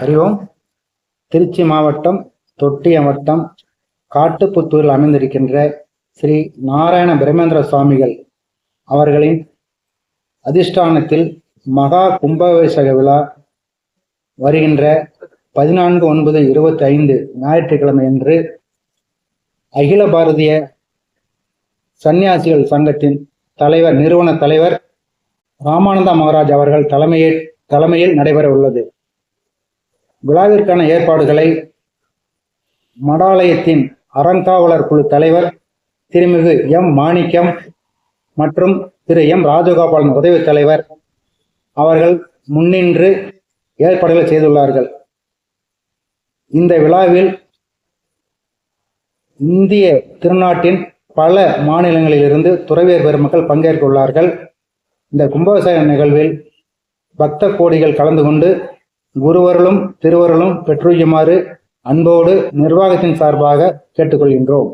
ஹரி ஓம் திருச்சி மாவட்டம் தொட்டி வட்டம் காட்டுப்புத்தூரில் அமைந்திருக்கின்ற ஸ்ரீ நாராயண பிரமேந்திர சுவாமிகள் அவர்களின் அதிஷ்டானத்தில் மகா கும்பாபிஷேக விழா வருகின்ற பதினான்கு ஒன்பது இருபத்தி ஐந்து ஞாயிற்றுக்கிழமை அன்று அகில பாரதிய சன்னியாசிகள் சங்கத்தின் தலைவர் நிறுவன தலைவர் ராமானந்தா மகாராஜ் அவர்கள் தலைமையில் தலைமையில் நடைபெற உள்ளது விழாவிற்கான ஏற்பாடுகளை மடாலயத்தின் அறங்காவலர் குழு தலைவர் திருமிகு எம் மாணிக்கம் மற்றும் திரு எம் ராஜகோபாலன் உதவி தலைவர் அவர்கள் முன்னின்று ஏற்பாடுகளை செய்துள்ளார்கள். இந்த விழாவில் இந்திய திருநாட்டின் பல மாநிலங்களிலிருந்து துறவியர் பெருமக்கள் பங்கேற்க உள்ளார்கள். இந்த கும்பாபிஷேக நிகழ்வில் பக்த கோடிகள் கலந்து கொண்டு குருவர்களும் திருவருளும் பெற்றுயுமாறு அன்போடு நிர்வாகத்தின் சார்பாக கேட்டுக்கொள்கின்றோம்.